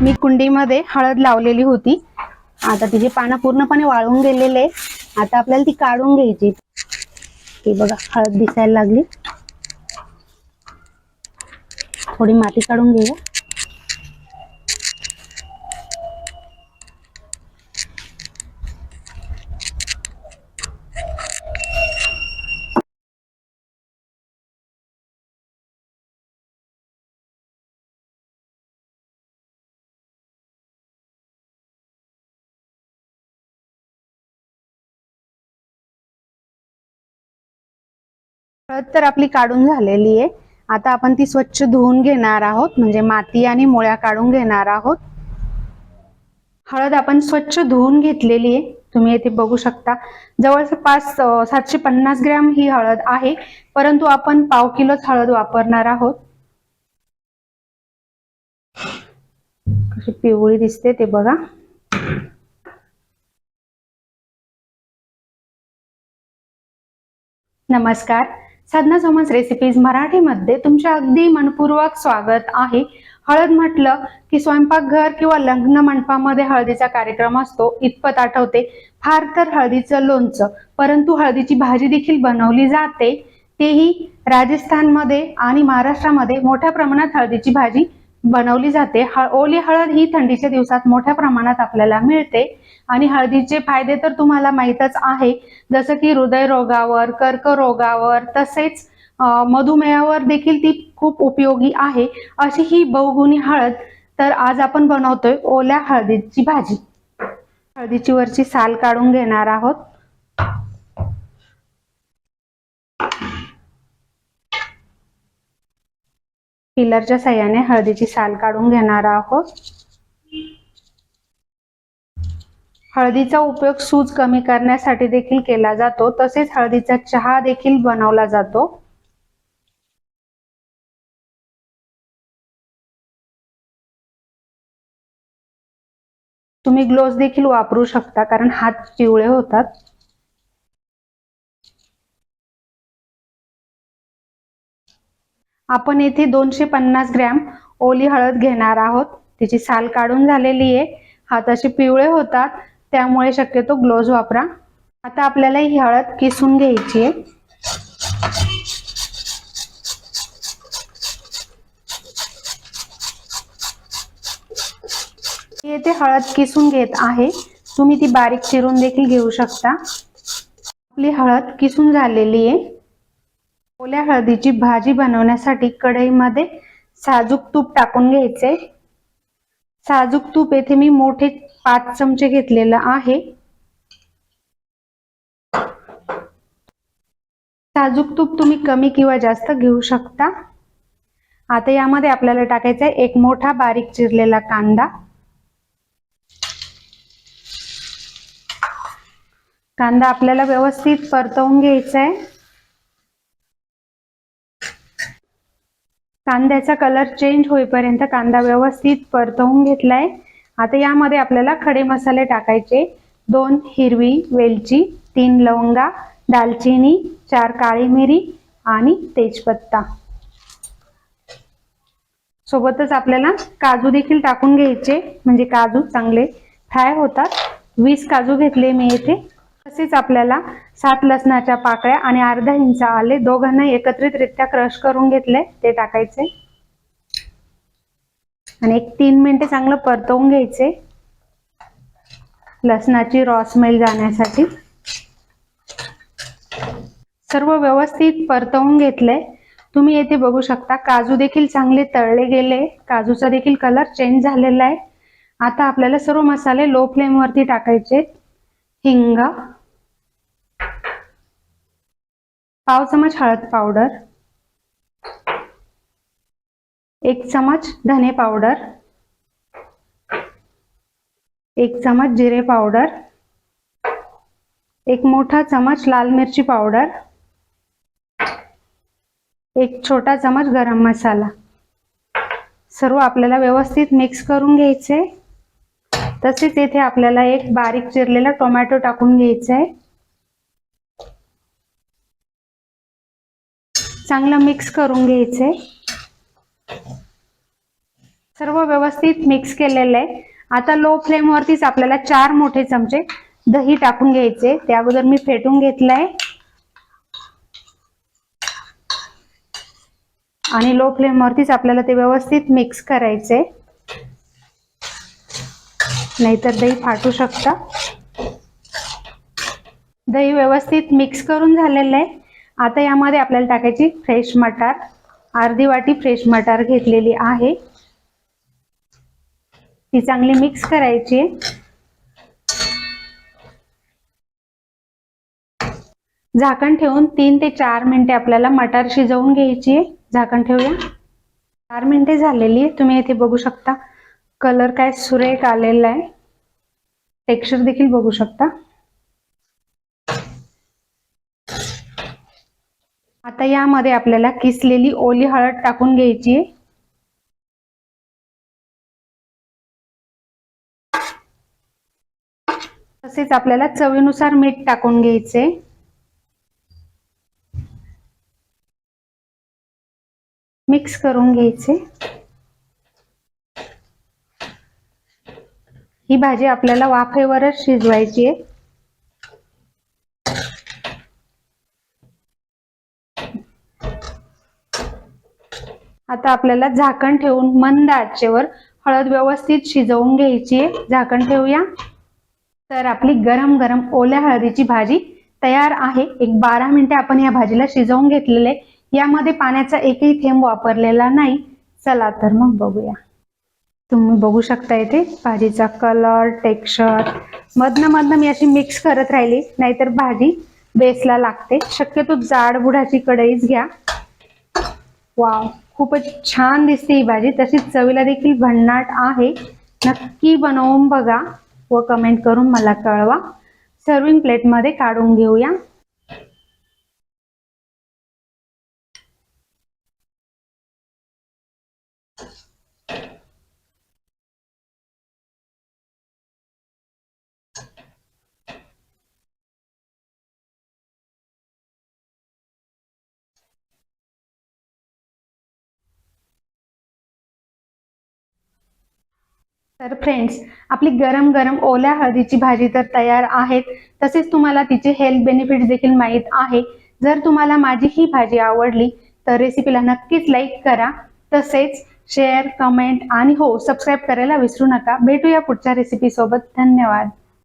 मी कुंडीमध्ये हळद लावलेली होती. आता तिचे पानं पूर्णपणे वाळून गेलेले आता आपल्याला ती काढून घ्यायची. ती बघा हळद दिसायला लागली. थोडी माती काढून घेऊया. हळद तर आपली काढून झालेली आहे. आता आपण ती स्वच्छ धुवून घेणार आहोत. म्हणजे माती आणि मुळ्या काढून घेणार आहोत. हळद आपण स्वच्छ धुवून घेतलेली आहे. तुम्ही येथे बघू शकता. जवळपास सातशे पन्नास ग्रॅम ही हळद आहे. परंतु आपण पाव किलोच हळद वापरणार आहोत. कशी पिवळी दिसते ते बघा. नमस्कार. साधना समज रेसिपीज मराठीमध्ये तुमचे अगदी मनपूर्वक स्वागत आहे. हळद म्हटलं की स्वयंपाकघर किंवा लग्न मंडपामध्ये हळदीचा कार्यक्रम असतो इतपत आठवते. फार तर हळदीचं लोणचं परंतु हळदीची भाजी देखील बनवली जाते. तेही राजस्थानमध्ये आणि महाराष्ट्रामध्ये मोठ्या प्रमाणात हळदीची भाजी बनवली जाते. ओली हळद ही थंडीच्या दिवसात मोठ्या प्रमाणात आपल्याला मिळते. आणि हळदीचे फायदे तर तुम्हाला माहीतच आहे. जसं की हृदयरोगावर कर्करोगावर तसेच मधुमेहावर देखील ती खूप उपयोगी आहे. अशी ही बहुगुणी हळद तर आज आपण बनवतोय ओल्या हळदीची भाजी. हळदीची वरची साल काढून घेणार आहोत. पिलरच्या साह्याने हळदीची साल काढून घेणार आहोत. हळदीचा उपयोग सूज कमी करण्यासाठी देखील केला जातो. तसेच हळदीचा चहा देखील बनवला जातो. तुम्ही ग्लोव्ह देखील वापरू शकता कारण हात पिवळे होतात. आपण येथे दोनशे पन्नास ग्रॅम ओली हळद घेणार आहोत. तिची साल काढून झालेली आहे. हात असे पिवळे होतात त्यामुळे शक्यतो ग्लोव्ज वापरा. आता आपल्याला ही हळद किसून घ्यायची आहे. येथे हळद किसून घेत आहे. तुम्ही ती बारीक चिरून देखील घेऊ शकता. आपली हळद किसून झालेली आहे. ओल्या हळदीची भाजी बनवण्यासाठी कढईमध्ये साजूक तूप टाकून घ्यायचे. साजूक तूप येथे मी मोठे पाच चमचे घेतलेलं आहे. साजूक तूप तुम्ही कमी किंवा जास्त घेऊ शकता. आता यामध्ये आपल्याला टाकायचा आहे एक मोठा बारीक चिरलेला कांदा. कांदा आपल्याला व्यवस्थित परतवून घ्यायचा आहे. कांद्याचा कलर चेंज होईपर्यंत कांदा व्यवस्थित परतवून घेतलाय. आता यामध्ये आपल्याला खडे मसाले टाकायचे. दोन हिरवी वेलची तीन लवंगा दालचिनी चार काळी मिरी आणि तेजपत्ता. सोबतच आपल्याला काजू देखील टाकून घ्यायचे. म्हणजे काजू चांगले फ्राय होतात. वीस काजू घेतले मी येथे तसेच आपल्याला सात लसणाच्या पाकळ्या आणि अर्धा इंच आले दोघांना एकत्रितरित्या क्रश करून घेतले ते टाकायचे. आणि एक तीन मिनिटे चांगलं परतवून घ्यायचे. लसणाची रॉ स्मेल जाण्यासाठी. सर्व व्यवस्थित परतवून घेतले. तुम्ही येथे बघू शकता काजू देखील चांगले तळले गेले. काजूचा देखील कलर चेंज झालेला आहे. आता आपल्याला सर्व मसाले लो फ्लेम वरती टाकायचे हिंग. पाव चमच हळद पावडर. एक चमच धने पावडर. एक चमच जिरे पावडर. एक मोठा चमच लाल मिरची पावडर. एक छोटा चमच गरम मसाला. सर्व आपल्याला व्यवस्थित मिक्स करून घ्यायचे. तसेच येथे आपल्याला एक बारीक चिरलेला टोमॅटो टाकून घ्यायचा आहे. चांगलं मिक्स करून घ्यायचे सर्व व्यवस्थित मिक्स केलेलं आहे. आता लो फ्लेम वरतीच आपल्याला चार मोठे चमचे दही टाकून घ्यायचे ते अगोदर मी फेटून घेतलंय आणि लो फ्लेम वरतीच आपल्याला ते व्यवस्थित मिक्स करायचे नाहीतर दही फाटू शकता. दही व्यवस्थित मिक्स करून झालेलं आहे. आता यामध्ये आपल्याला टाकायची फ्रेश मटार. अर्धी वाटी फ्रेश मटार घेतलेली आहे. ती चांगली मिक्स करायची झाकण ठेवून तीन ते चार मिनिटे आपल्याला मटार शिजवून घ्यायची आहे. झाकण ठेवूया. चार मिनिटे झालेली आहे. तुम्ही इथे बघू शकता. कलर काय सुरेख आलेला आहे. टेक्स्चर देखील बघू शकता. आता यामध्ये आपल्याला किसलेली ओली हळद टाकून घ्यायची आहे. तसेच आपल्याला चवीनुसार मीठ टाकून घ्यायचे मिक्स करून घ्यायचे ही भाजी आपल्याला वाफेवरच शिजवायची आहे. आता आपल्याला झाकण ठेवून मंद आचेवर हळद व्यवस्थित शिजवून घ्यायची आहे. झाकण ठेवूया. तर आपली गरम गरम ओल्या हळदीची भाजी तयार आहे. एक बारा मिनिटे आपण या भाजीला शिजवून घेतलेले यामध्ये पाण्याचा एकही थेंब वापरलेला नाही. चला तर मग बघूया. तुम्ही बघू शकता इथे भाजीचा कलर टेक्स्चर मधनं मधनं मी अशी मिक्स करत राहिली नाहीतर भाजी बेसला लागते. शक्यतो जाड बुडाची कढईच घ्या. वाव खूपच छान दिसते ही भाजी. तशीच चवीला देखील भन्नाट आहे. नक्की बनवून बघा व कमेंट करून मला कळवा. सर्विंग प्लेटमध्ये काढून घेऊया. तर फ्रेंड्स आपली गरम गरम ओल्या हळदीची भाजी तर तयार आहेत. तसेच तुम्हाला तिचे हेल्थ बेनिफिट देखील माहीत आहे. जर तुम्हाला माझी ही भाजी आवडली तर रेसिपीला नक्कीच लाईक करा. तसेच शेअर कमेंट आणि हो सबस्क्राईब करायला विसरू नका. भेटूया पुढच्या रेसिपी सोबत. धन्यवाद.